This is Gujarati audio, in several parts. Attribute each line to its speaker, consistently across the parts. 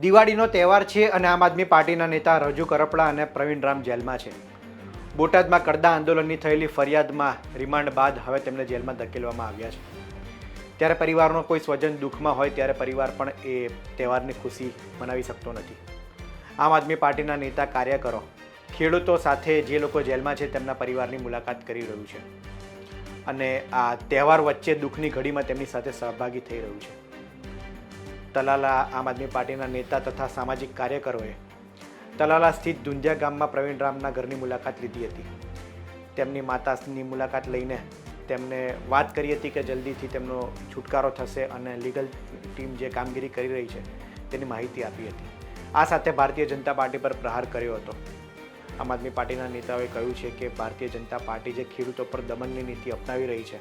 Speaker 1: દિવાળીનો તહેવાર છે અને આમ આદમી પાર્ટીના નેતા રજુ કરપડા અને પ્રવીણ રામ જેલમાં છે. બોટાદમાં કડદા આંદોલનની થયેલી ફરિયાદમાં રિમાન્ડ બાદ હવે તેમને જેલમાં ધકેલવામાં આવ્યા છે. ત્યારે પરિવારનો કોઈ સ્વજન દુઃખમાં હોય ત્યારે પરિવાર પણ એ તહેવારની ખુશી મનાવી શકતો નથી. આમ આદમી પાર્ટીના નેતા કાર્યકરો, ખેડૂતો સાથે જે લોકો જેલમાં છે તેમના પરિવારની મુલાકાત કરી રહ્યું છે. અને આ તહેવાર વચ્ચે દુઃખની ઘડીમાં તેમની સાથે સહભાગી થઈ રહ્યું છે. તલાલા આમ આદમી પાર્ટીના નેતા તથા સામાજિક કાર્યકરોએ તલાલા સ્થિત દુંધિયા ગામમાં પ્રવીણ રામના ઘરની મુલાકાત લીધી હતી. તેમની માતાની મુલાકાત લઈને તેમને વાત કરી હતી કે જલ્દીથી તેમનો છુટકારો થશે અને લીગલ ટીમ જે કામગીરી કરી રહી છે તેની માહિતી આપી હતી. આ સાથે ભારતીય જનતા પાર્ટી પર પ્રહાર કર્યો હતો. આમ આદમી પાર્ટીના નેતાઓએ કહ્યું છે કે ભારતીય જનતા પાર્ટી જે ખેડૂતો પર દમનની નીતિ અપનાવી રહી છે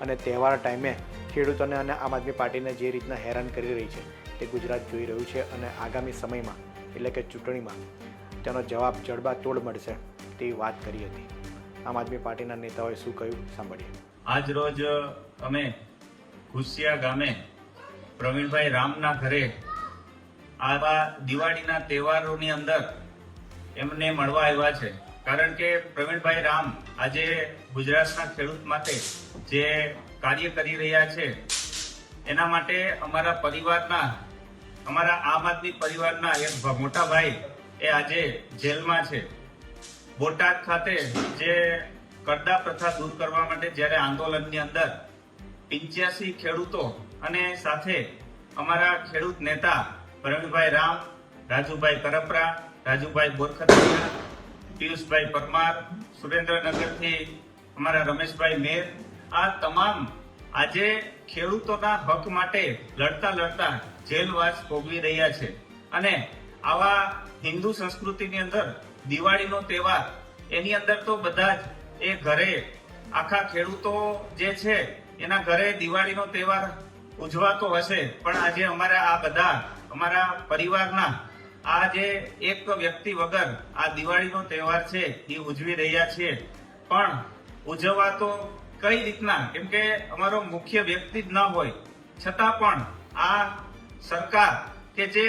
Speaker 1: અને તહેવાર ટાઈમે ખેડૂતોને અને આમ આદમી પાર્ટીને જે રીતના હેરાન કરી રહી છે તે ગુજરાત જોઈ રહ્યું છે અને આગામી સમયમાં, એટલે કે ચૂંટણીમાં, તેનો જવાબ જડબાતોડ મળશે તેવી વાત કરી હતી. આમ આદમી પાર્ટીના નેતાઓએ શું કહ્યું? સાંભળીએ.
Speaker 2: આજ રોજ અમે ખુશિયા ગામે પ્રવીણભાઈ રામના ઘરે આવા દિવાળીના તહેવારોની અંદર એમને મળવા આવ્યા છે. કારણ કે પ્રવીણભાઈ રામ આજે ગુજરાતના ખેડૂત માટે જે કાર્ય કરી રહ્યા છે, એના માટે અમારા પરિવારના, અમારા આમ આદમી પરિવારના એક મોટા ભાઈ એ આજે જેલમાં છે. બોટાદ ખાતે જે કરડા પ્રથા દૂર કરવા માટે જ્યારે આંદોલનની અંદર પંચ્યાસી ખેડૂતો અને સાથે અમારા ખેડૂત નેતા પ્રવીણભાઈ રામ, રાજુભાઈ કરપરા, રાજુભાઈ બોરખતિયા પિયુષભાઈ પરમાર, સુરેન્દ્રનગરથી અમારા રમેશભાઈ મેર. આ તમામ આજે ખેડૂતોના હક માટે લડતા લડતા જેલવાસ ભોગવી રહ્યા છે. અને આવા હિન્દુ સંસ્કૃતિની અંદર દિવાળીનો તહેવાર, એની અંદર તો બધા જ એ ઘરે આખા ખેડૂતો જે છે, એના ઘરે દિવાળીનો તહેવાર ઉજવાતો હશે. પણ આજે અમારા આ બધા, અમારા પરિવારના આ જે એક વ્યક્તિ વગર આ દિવાળીનો તહેવાર છે, એ ઉજવી રહ્યા છીએ પણ ઉજવવા તો કઈ રીતના? કેમ કે અમારો મુખ્ય વ્યક્તિ જ ન હોય. છતાં પણ આ સરકાર કે જે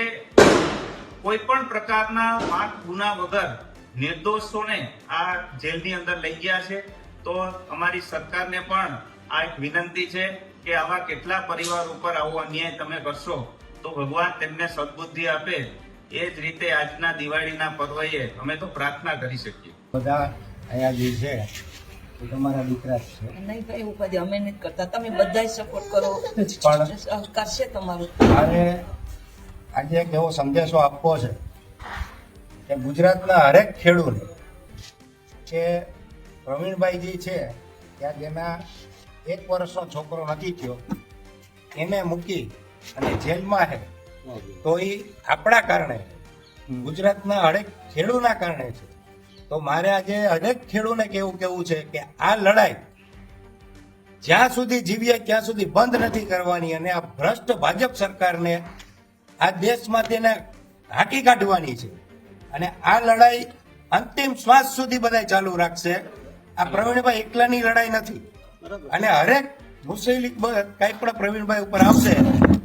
Speaker 2: કોઈ પણ પ્રકારના પાક ગુના વગર નિર્દોષોને આ જેલની અંદર લઈ ગયા છે, તો અમારી સરકારને પણ આ એક વિનંતી છે કે આવા કેટલા પરિવાર ઉપર આવો અન્યાય તમે કરશો, તો ભગવાન તેમને સદબુદ્ધિ આપે. એ જ રીતે આજના દિવાળીના પર્વએ અમે તો પ્રાર્થના કરી શકીએ.
Speaker 3: બધા અહીંયા જે છે એ તમારા દીકરા જ છે.
Speaker 4: નહીં ભાઈ એવું કદી અમે નથી કરતા. તમે બધાય સપોર્ટ કરો.
Speaker 3: પણ-
Speaker 4: સહકાર છે તમારું.
Speaker 3: મારે આજે એક એવો સંદેશો આપવો છે કે ગુજરાતના હરેક ખેડૂત કે પ્રવીણભાઈજી છે ત્યાં જેના એક વર્ષનો છોકરો નથી થયો એને મૂકી અને જેલમાં છે. તો એ આપણા કારણે ગુજરાતના હરેક ખેડૂતના કારણે છે. તો મારે આજે હરેક ખેડૂને કેવું કેવું છે કે આ લડાઈ જ્યાં સુધી જીવીએ ત્યાં સુધી બંધ નથી કરવાની અને આ ભ્રષ્ટ ભાજપ સરકારને આ દેશમાં તેને હાંકી કાઢવાની છે. અને આ લડાઈ અંતિમ શ્વાસ સુધી બધા ચાલુ રાખશે. આ પ્રવીણભાઈ એકલાની લડાઈ નથી. અને હરેક મુસ્લિમ કઈ પણ પ્રવીણભાઈ ઉપર આવશે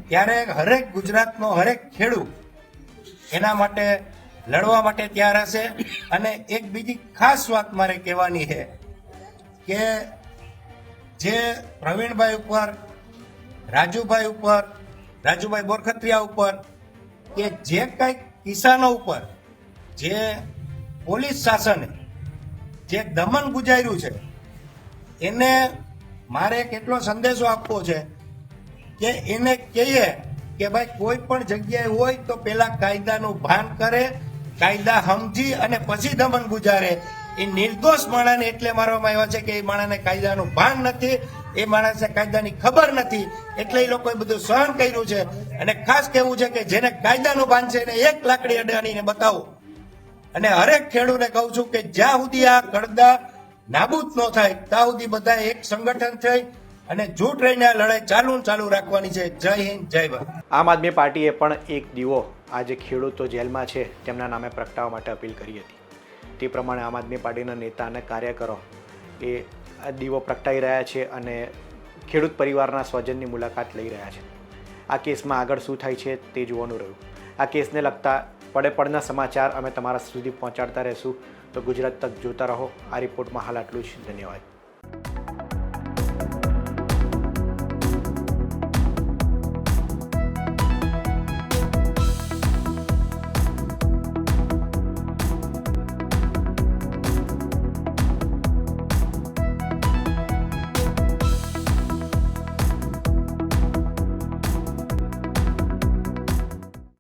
Speaker 3: ત્યારે હરેક ગુજરાતનો હરેક ખેડૂત એના માટે લડવા માટે તૈયાર હશે. અને એક બીજી ખાસ વાત મારે કહેવાની છે કે જે પ્રવીણભાઈ ઉપર, રાજુભાઈ ઉપર, રાજુભાઈ બોરખત્રિયા ઉપર કે જે કંઈક કિસાનો ઉપર જે પોલીસ શાસને જે દમન ગુજાર્યું છે, એને મારે કેટલો સંદેશો આપવો છે કે એને કહીએ કે ભાઈ કોઈ પણ જગ્યાએ હોય તો પેલા કાયદાનું ભાન કરે, કાયદા સમજી અને પછી દમન ગુજારે. એ નિર્દોષ માણસને એટલે મારવામાં આવ્યા છે કે એ માણસને કાયદાનું ભાન નથી, એ માણસને કાયદાની ખબર નથી. એટલે એ લોકોએ બધું સહન કર્યું છે. અને ખાસ કહેવું છે કે જેને કાયદાનું ભાન છે એને એક લાકડી અડાણીને બતાવો. અને હરેક ખેડૂતને કહું છું કે જ્યાં સુધી આ કડદા નાબૂદ ન થાય, ત્યાં સુધી બધા એક સંગઠન થઈ અને જૂટ રહીને લડાઈ ચાલુ ચાલુ રાખવાની છે. જય હિન્દ, જય ભારત.
Speaker 1: આમ આદમી પાર્ટીએ પણ એક દીવો આજે ખેડૂતો જેલમાં છે, તેમના નામે પ્રગટાવવા માટે અપીલ કરી હતી. તે પ્રમાણે આમ આદમી પાર્ટીના નેતા અને કાર્યકરો એ દીવો પ્રગટાવી રહ્યા છે અને ખેડૂત પરિવારના સ્વજનની મુલાકાત લઈ રહ્યા છે. આ કેસમાં આગળ શું થાય છે તે જોવાનું રહ્યું. આ કેસને લગતા પડે પડના સમાચાર અમે તમારા સુધી પહોંચાડતા રહીશું. તો ગુજરાત તક જોતા રહો. આ રિપોર્ટમાં હાલ આટલું જ. ધન્યવાદ.